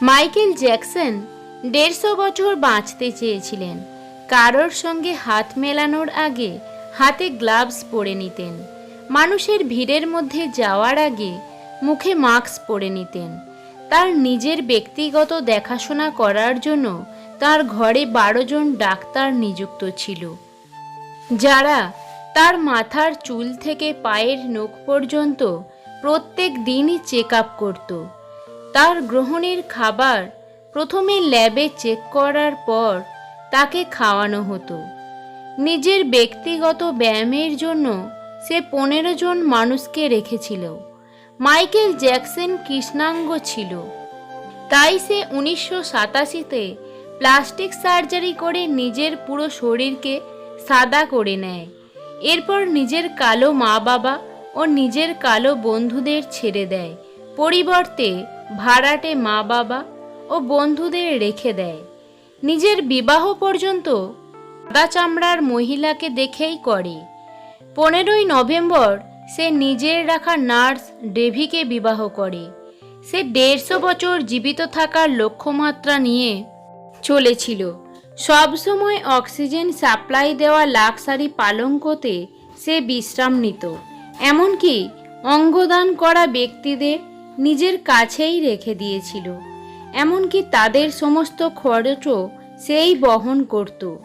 Michael Jackson দেড়শো বছর বাঁচতে চেয়েছিলেন। কারোর সঙ্গে হাত মেলানোর আগে হাতে গ্লাভস পরে নিতেন। মানুষের ভিড়ের মধ্যে যাওয়ার আগে মুখে মাস্ক পরে নিতেন। তার নিজের ব্যক্তিগত দেখাশোনা করার জন্য তার ঘরে বারো জন ডাক্তার নিযুক্ত ছিল। যারা তার মাথার চুল থেকে পায়ের নখ পর্যন্ত প্রত্যেক দিনই চেক আপ করত। তার গ্রহণের খাবার প্রথমে ল্যাবে চেক করার পর তাকে খাওয়ানো হতো। নিজের ব্যক্তিগত ব্যায়ামের জন্য সে পনেরো জন মানুষকে রেখেছিল। মাইকেল জ্যাকসন কৃষ্ণাঙ্গ ছিল। তাই সে উনিশশো সাতাশিতে প্লাস্টিক সার্জারি করে নিজের পুরো শরীরকে সাদা করে নেয়। এরপর নিজের কালো মা বাবা ও নিজের কালো বন্ধুদের ছেড়ে দেয়। পরিবর্তে ভাড়াটে মা বাবা ও বন্ধুদের রেখে দেয়। নিজের বিবাহ পর্যন্ত সাদা চামড়ার মহিলাকে দেখেই করে। পনেরোই নভেম্বর সে নিজের রাখা নার্স ডেভিকে বিবাহ করে। সে দেড়শো বছর জীবিত থাকার লক্ষ্যমাত্রা নিয়ে চলেছিল। সবসময় অক্সিজেন সাপ্লাই দেওয়া লাক্সারি পালঙ্কতে সে বিশ্রাম নিত। এমনকি অঙ্গদান করা ব্যক্তিদের নিজের কাছেই রেখে দিয়েছিল। এমনকি তাদের সমস্ত খরচও সেই বহন করত।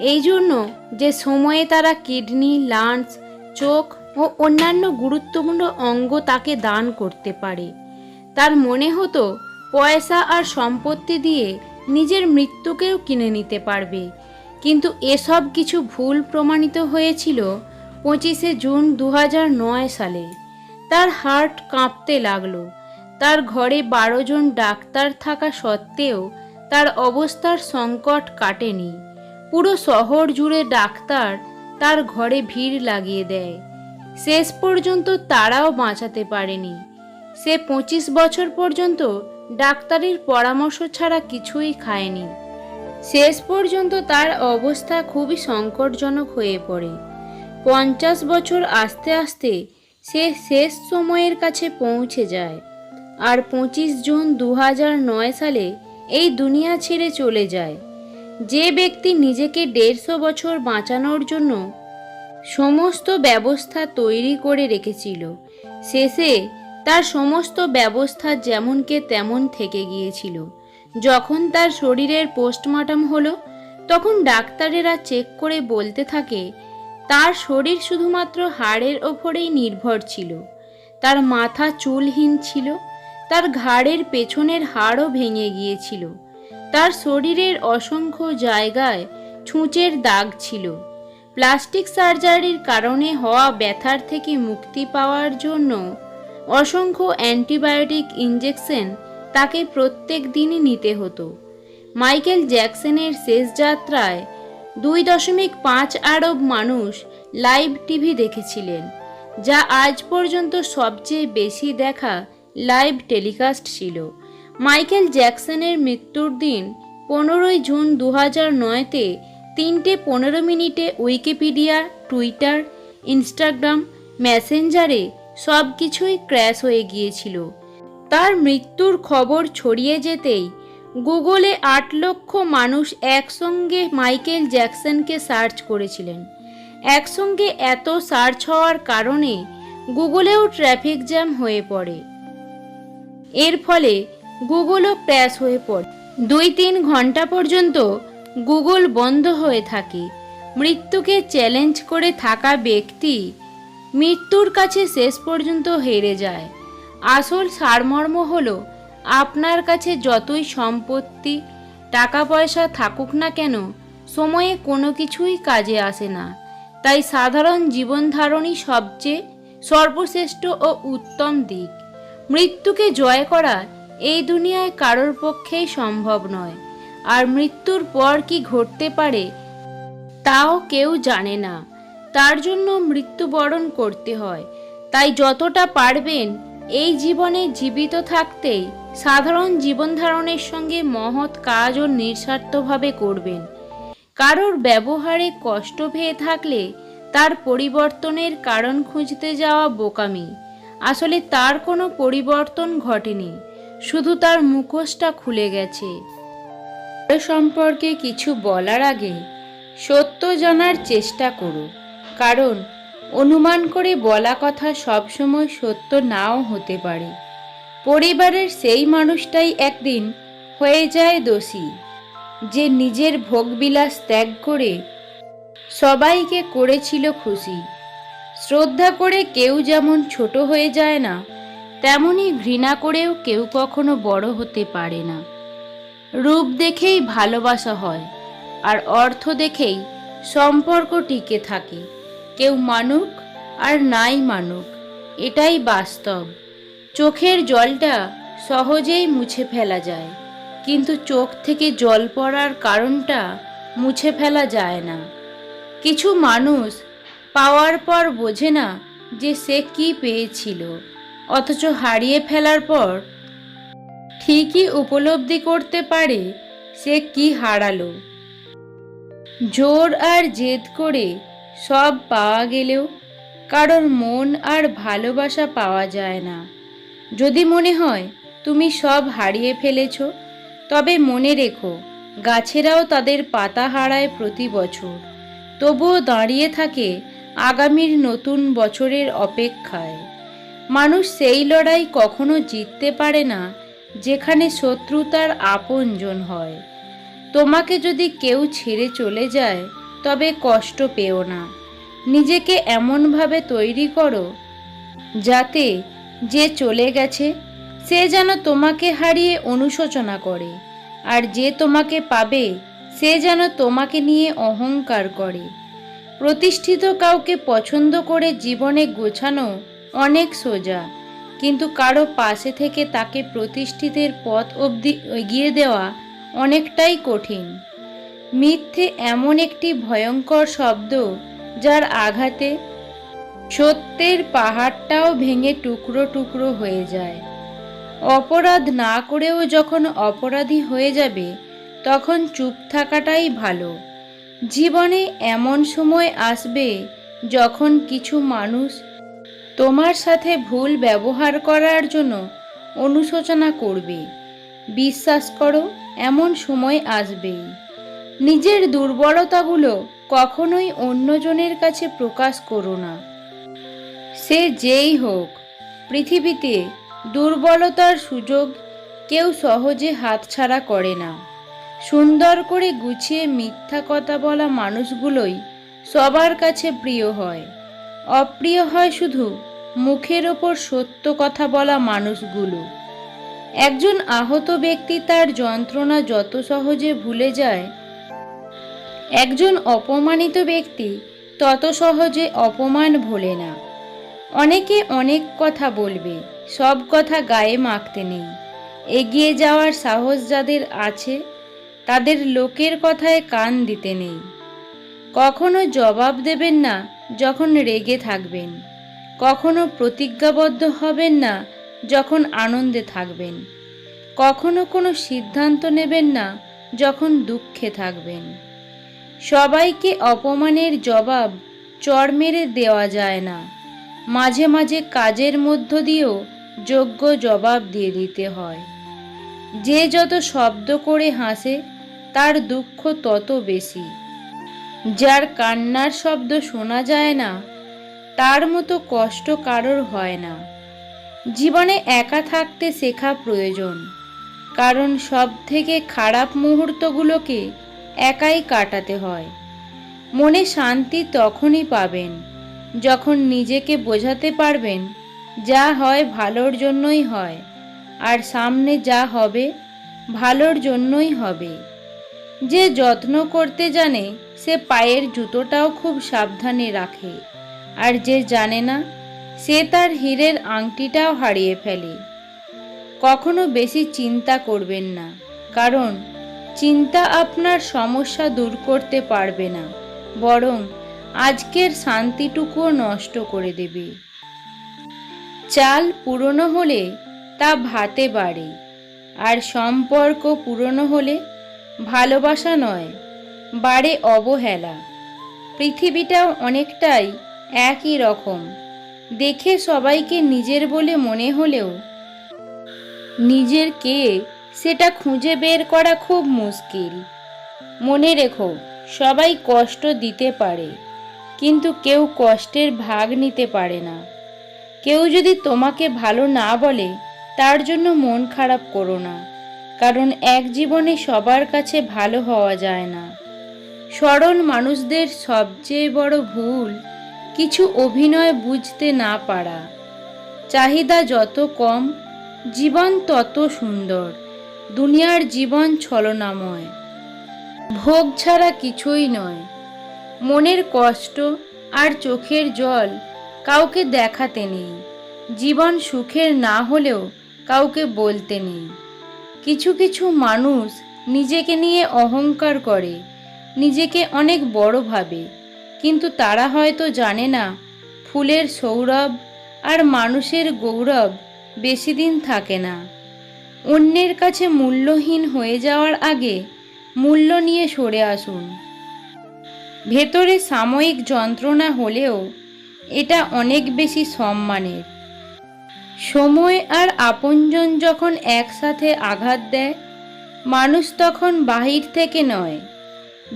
এই জন্য যে সময়ে তারা কিডনি লাঞ্চ চোখ ও অন্যান্য গুরুত্বপূর্ণ অঙ্গ তাকে দান করতে পারে। তার মনে হতো, পয়সা আর সম্পত্তি দিয়ে নিজের মৃত্যুকেও কিনে নিতে পারবে। কিন্তু এসব কিছু ভুল প্রমাণিত হয়েছিল পঁচিশে জুন দু সালে। তার হার্ট কাঁপতে লাগল। তার ঘরে বারো জন ডাক্তার থাকা সত্ত্বেও তার অবস্থার সংকট কাটেনি। পুরো শহর জুড়ে ডাক্তার তার ঘরে ভিড় লাগিয়ে দেয়। শেষ পর্যন্ত তারাও বাঁচাতে পারেনি। সে পঁচিশ বছর পর্যন্ত ডাক্তারের পরামর্শ ছাড়া কিছুই খায়নি। শেষ পর্যন্ত তার অবস্থা খুবই সংকটজনক হয়ে পড়ে। পঞ্চাশ বছর আস্তে আস্তে সে শেষ সময়ের কাছে পৌঁছে যায়। আর পঁচিশ জুন দু সালে এই দুনিয়া ছেড়ে চলে যায়। যে ব্যক্তি নিজেকে দেড়শো বছর বাঁচানোর জন্য সমস্ত ব্যবস্থা তৈরি করে রেখেছিল, শেষে তার সমস্ত ব্যবস্থা যেমনকে তেমন থেকে গিয়েছিল। যখন তার শরীরের পোস্টমর্টম হলো, তখন ডাক্তারেরা চেক করে বলতে থাকে তার শরীর শুধুমাত্র হাড়ের ওপরেই নির্ভর ছিল। তার মাথা চুলহীন ছিল, তার ঘাড়ের পেছনের হাড়ও ভেঙে গিয়েছিল, তার শরীরের অসংখ্য জায়গায় ছুঁচের দাগ ছিল। প্লাস্টিক সার্জারির কারণে হওয়া ব্যথার থেকে মুক্তি পাওয়ার জন্য অসংখ্য অ্যান্টিবায়োটিক ইঞ্জেকশন তাকে প্রত্যেক দিনই নিতে হতো। মাইকেল জ্যাকসনের শেষ যাত্রায় দুই দশমিক পাঁচ আরব মানুষ লাইভ টিভি দেখেছিলেন, যা আজ পর্যন্ত সবচেয়ে বেশি দেখা লাইভ টেলিকাস্ট ছিল। মাইকেল জ্যাকসনের মৃত্যুর দিন পনেরোই জুন দু হাজার নয়তে তিনটে পনেরো মিনিটে উইকিপিডিয়া, টুইটার, ইনস্টাগ্রাম, মেসেঞ্জারে সব কিছুই ক্র্যাশ হয়ে গিয়েছিল। তার মৃত্যুর খবর ছড়িয়ে যেতেই গুগলে আট লক্ষ মানুষ একসঙ্গে মাইকেল জ্যাকসনকে সার্চ করেছিলেন। একসঙ্গে এত সার্চ হওয়ার কারণে গুগলেও ট্রাফিক জ্যাম হয়ে পড়ে। এর ফলে গুগলও ক্র্যাশ হয়ে পড়ে। দুই তিন ঘণ্টা পর্যন্ত গুগল বন্ধ হয়ে থাকে। মৃত্যুকে চ্যালেঞ্জ করে থাকা ব্যক্তি মৃত্যুর কাছে শেষ পর্যন্ত হেরে যায়। আসল সারমর্ম হলো আপনার কাছে যতই সম্পত্তি টাকা পয়সা থাকুক না কেন, সময়ে কোনো কিছুই কাজে আসে না। তাই সাধারণ জীবনধারণই সবচেয়ে সর্বশ্রেষ্ঠ ও উত্তম দিক। মৃত্যুকে জয় করা এই দুনিয়ায় কারোর পক্ষেই সম্ভব নয়। আর মৃত্যুর পর কি ঘটতে পারে, তাও কেউ জানে না। তার জন্য মৃত্যুবরণ করতে হয়। তাই যতটা পারবেন এই জীবনে জীবিত থাকতেই সাধারণ জীবনধারণের সঙ্গে মহৎ কাজ ও নিঃস্বার্থভাবে করবেন। কারোর ব্যবহারে কষ্ট পেয়ে থাকলে তার পরিবর্তনের কারণ খুঁজতে যাওয়া বোকামি। আসলে তার কোনো পরিবর্তন ঘটেনি, শুধু তার মুখোশটা খুলে গেছে। সম্পর্কে কিছু বলার আগে সত্য জানার চেষ্টা করো কারণ অনুমান করে বলা কথা সবসময় সত্য নাও হতে পারে। পরিবারের সেই মানুষটাই একদিন হয়ে যায় দোষী, যে নিজের ভোগবিলাস ত্যাগ করে সবাইকে করেছিল খুশি। শ্রদ্ধা করে কেউ যেমন ছোট হয়ে যায় না, তেমনি ঘৃণা করেও কেউ কখনো বড় হতে পারে না। রূপ দেখেই ভালোবাসা হয়, আর অর্থ দেখেই সম্পর্ক টিকে থাকে। কেউ মানুক আর নাই মানুক, এটাই বাস্তব। চোখের জলটা সহজেই মুছে ফেলা যায়, কিন্তু চোখ থেকে জল পড়ার কারণটা মুছে ফেলা যায় না। কিছু মানুষ পাওয়ার পর বোঝে না যে সে কি পেয়েছিল, অথচ হারিয়ে ফেলার পর ঠিকই উপলব্ধি করতে পারে সে কি হারালো। জোর আর জেদ করে সব পাওয়া গেলেও কারোর মন আর ভালোবাসা পাওয়া যায় না। যদি মনে হয় তুমি সব হারিয়ে ফেলেছ, তবে মনে রেখো, গাছেরাও তাদের পাতা হারায় প্রতি বছর। তবুও দাঁড়িয়ে থাকে আগামীর নতুন বছরের অপেক্ষায়। মানুষ সেই লড়াই কখনো জিততে পারে না, যেখানে শত্রুতার আপনজন হয়। তোমাকে যদি কেউ ছেড়ে চলে যায় তবে কষ্ট পেও না। নিজেকে এমনভাবে তৈরি করো, যাতে যে চলে গেছে, সে যেন তোমাকে হারিয়ে অনুশোচনা করে, আর যে তোমাকে পাবে, সে যেন তোমাকে নিয়ে অহংকার করে। প্রতিষ্ঠিত কাউকে পছন্দ করে জীবনে গোছানো অনেক সোজা, কিন্তু কারও পাশে থেকে তাকে প্রতিষ্ঠিতের পথ অবধি এগিয়ে দেওয়া অনেকটাই কঠিন। মিথ্যে এমন একটি ভয়ঙ্কর শব্দ যার আঘাতে সত্যের পাহাড়টাও ভেঙে টুকরো টুকরো হয়ে যায়। অপরাধ না করেও যখন অপরাধী হয়ে যাবে, তখন চুপ থাকাটাই ভালো। জীবনে এমন সময় আসবে যখন কিছু মানুষ তোমার সাথে ভুল ব্যবহার করার জন্য অনুশোচনা করবে। বিশ্বাস করো, এমন সময় আসবেই। নিজের দুর্বলতাগুলো কখনোই অন্যজনের কাছে প্রকাশ করো না। সে যেই হোক, পৃথিবীতে দুর্বলতার সুযোগ কেউ সহজে হাতছাড়া করে না। সুন্দর করে গুছিয়ে মিথ্যা কথা বলা মানুষগুলোই সবার কাছে প্রিয় হয়। অপ্রিয় হয় শুধু মুখের ওপর সত্য কথা বলা মানুষগুলো। একজন আহত ব্যক্তি তার যন্ত্রণা যত সহজে ভুলে যায় একজন অপমানিত ব্যক্তি তত সহজে অপমান ভোলে না। অনেকে অনেক কথা বলবে, সব কথা গায়ে মাখতে নেই। এগিয়ে যাওয়ার সাহস যাদের আছে, তাদের লোকের কথায় কান দিতে নেই। কখনো জবাব দেবেন না যখন রেগে থাকবেন। কখনো প্রতিজ্ঞাবদ্ধ হবেন না যখন আনন্দে থাকবেন। কখনো কোনো সিদ্ধান্ত নেবেন না যখন দুঃখে থাকবেন। সবাইকে অপমানের জবাব চর মেরে দেওয়া যায় না। মাঝে মাঝে কাজের মধ্য দিয়েও যোগ্য জবাব দিয়ে দিতে হয়। যে যত শব্দ করে হাসে, তার দুঃখ তত বেশি। যার কান্নার শব্দ শোনা যায় না, তার মতো কষ্ট কারোর হয় না। জীবনে একা থাকতে শেখা প্রয়োজন, কারণ সব থেকে খারাপ মুহূর্তগুলোকে একাই কাটাতে হয়। মনে শান্তি তখনই পাবেন, যখন নিজেকে বোঝাতে পারবেন যা হয় ভালোর জন্যই হয়, আর সামনে যা হবে ভালোর জন্যই হবে। যে যত্ন করতে জানে, সে পায়ের জুতোটাও খুব সাবধানে রাখে, আর যে জানে না, সে তার হীরের আংটিটাও হারিয়ে ফেলে। কখনো বেশি চিন্তা করবেন না, কারণ চিন্তা আপনার সমস্যা দূর করতে পারবে না, বরং আজকের শান্তিটুকুও নষ্ট করে দেবে। চাল পুরনো হলে তা ভাতে বাড়ে, আর সম্পর্ক পুরনো হলে ভালোবাসা নয়, বাড়ে অবহেলা। পৃথিবীটাও অনেকটাই একই রকম, দেখে সবাইকে নিজের বলে মনে হলেও নিজের কে সেটা খুঁজে বের করা খুব মুশকিল। মনে রেখো, সবাই কষ্ট দিতে পারে, কিন্তু কেউ কষ্টের ভাগ নিতে পারে না। কেউ যদি তোমাকে ভালো না বলে, তার জন্য মন খারাপ করো না, কারণ এক জীবনে সবার কাছে ভালো হওয়া যায় না। সরল মানুষদের সবচেয়ে বড় ভুল, কিছু অভিনয় বুঝতে না পারা। চাহিদা যত কম, জীবন তত সুন্দর। দুনিয়ার জীবন ছলনাময়। ভোগ ছাড়া কিছুই নয়। মনের কষ্ট আর চোখের জল কাউকে দেখাতে নেই। জীবন সুখের না হলেও কাউকে বলতে নেই। কিছু কিছু মানুষ নিজেকে নিয়ে অহংকার করে, নিজেকে অনেক বড় ভাবে। কিন্তু তারা হয়তো জানে না, ফুলের সৌরভ আর মানুষের গৌরব বেশি দিন থাকে না। অন্যের কাছে মূল্যহীন হয়ে যাওয়ার আগে মূল্য নিয়ে সরে আসুন। ভেতরে সাময়িক যন্ত্রণা হলেও এটা অনেক বেশি সম্মানের। সময় আর আপনজন যখন একসাথে আঘাত দেয়, মানুষ তখন বাহির থেকে নয়,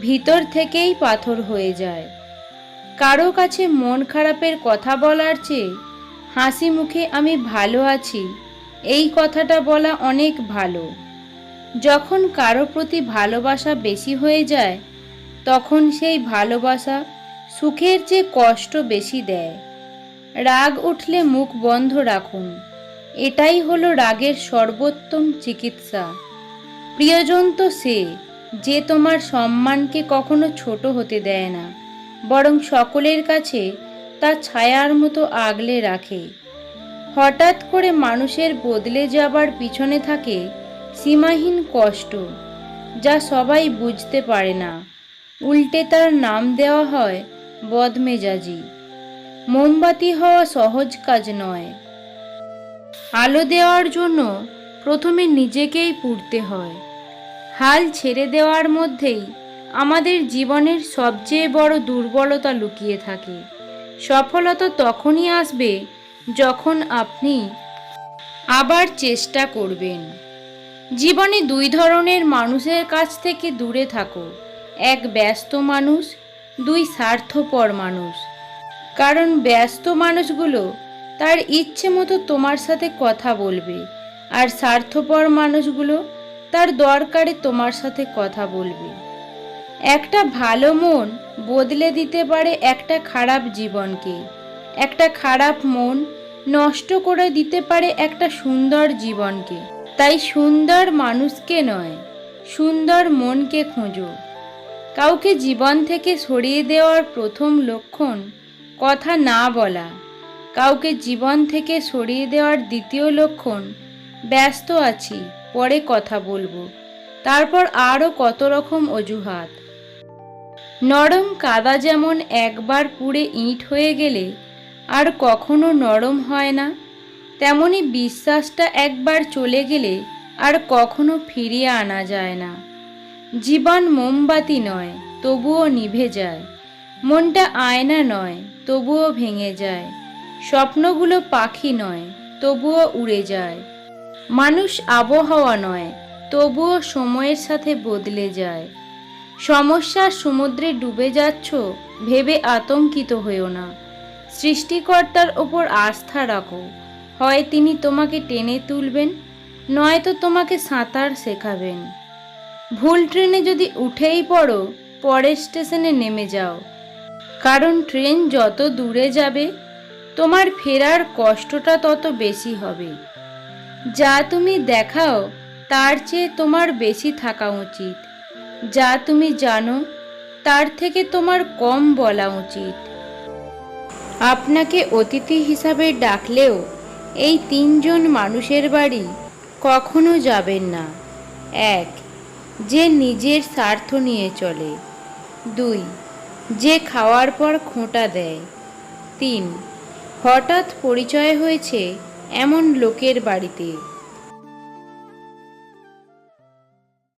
ভিতর থেকেই পাথর হয়ে যায়। কারও কাছে মন খারাপের কথা বলার চেয়ে হাসি মুখে আমি ভালো আছি। এই কথাটা বলা অনেক ভালো। যখন কারও প্রতি ভালোবাসা বেশি হয়ে যায়, তখন সেই ভালোবাসা সুখের চেয়ে কষ্ট বেশি দেয়। রাগ উঠলে মুখ বন্ধ রাখুন। এটাই হলো রাগের সর্বোত্তম চিকিৎসা। প্রিয়জন তো সে, যে তোমার সম্মানকে কখনো ছোট হতে দেয় না, বরং সকলের কাছে তা ছায়ার মতো আগলে রাখে। হঠাৎ করে মানুষের বদলে যাবার পিছনে থাকে সীমাহীন কষ্ট, যা সবাই বুঝতে পারে না। উল্টে তার নাম দেওয়া হয় বদমেজাজি। মোমবাতি হওয়া সহজ কাজ নয়। আলো দেওয়ার জন্য প্রথমে নিজেকেই পুড়তে হয়। হাল ছেড়ে দেওয়ার মধ্যেই আমাদের জীবনের সবচেয়ে বড় দুর্বলতা লুকিয়ে থাকে। সফলতা তখনই আসবে যখন আপনি আবার চেষ্টা করবেন। জীবনে দুই ধরনের মানুষের কাছ থেকে দূরে থাকো। এক ব্যস্ত মানুষ, দুই স্বার্থপর মানুষ। কারণ ব্যস্ত মানুষগুলো তার ইচ্ছে মতো তোমার সাথে কথা বলবে আর স্বার্থপর মানুষগুলো তার দরকারে তোমার সাথে কথা বলবে। একটা ভালো মন বদলে দিতে পারে একটা খারাপ জীবনকে। একটা খারাপ মন নষ্ট করে দিতে পারে একটা সুন্দর জীবনকে। তাই সুন্দর মানুষকে নয়, সুন্দর মনকে খোঁজো। কাউকে জীবন থেকে সরিয়ে দেওয়ার প্রথম লক্ষণ, কথা না বলা। কাউকে জীবন থেকে সরিয়ে দেওয়ার দ্বিতীয় লক্ষণ, ব্যস্ত আছি, পরে কথা বলব। তারপর আরও কত রকম অজুহাত। নরম কাদা যেমন একবার পুড়ে ইঁট হয়ে গেলে আর কখনো নরম হয় না। তেমনি বিশ্বাসটা একবার চলে গেলে আর কখনো ফিরিয়ে আনা যায় না। জীবন মোমবাতি নয়, তবুও নিভে যায়। মনটা আয়না নয়, তবুও ভেঙে যায়। স্বপ্নগুলো পাখি নয়, তবুও উড়ে যায়। মানুষ আবহাওয়া নয়, তবুও সময়ের সাথে বদলে যায়। সমস্যার সমুদ্রে ডুবে যাচ্ছ, ভেবে আতঙ্কিত হয়েও না। সৃষ্টিকর্তার ওপর আস্থা রাখো। হয় তিনি তোমাকে টেনে তুলবেন নয়তো তোমাকে সাঁতার শেখাবেন। ভুল ট্রেনে যদি উঠেই পড়ো, পরের স্টেশনে নেমে যাও। কারণ ট্রেন যত দূরে যাবে, তোমার ফেরার কষ্টটা তত বেশি হবে। যা তুমি দেখাও, তার চেয়ে তোমার বেশি থাকা উচিত। যা তুমি জানো, তার থেকে তোমার কম বলা উচিত। আপনাকে অতিথি হিসাবে ডাকলেও এই তিনজন মানুষের বাড়ি কখনো যাবেন না। এক, যে নিজের স্বার্থ নিয়ে চলে। দুই, যে খাওয়ার পর খোঁটা দেয়। তিন, হঠাৎ পরিচয় হয়েছে এমন লোকের বাড়িতে।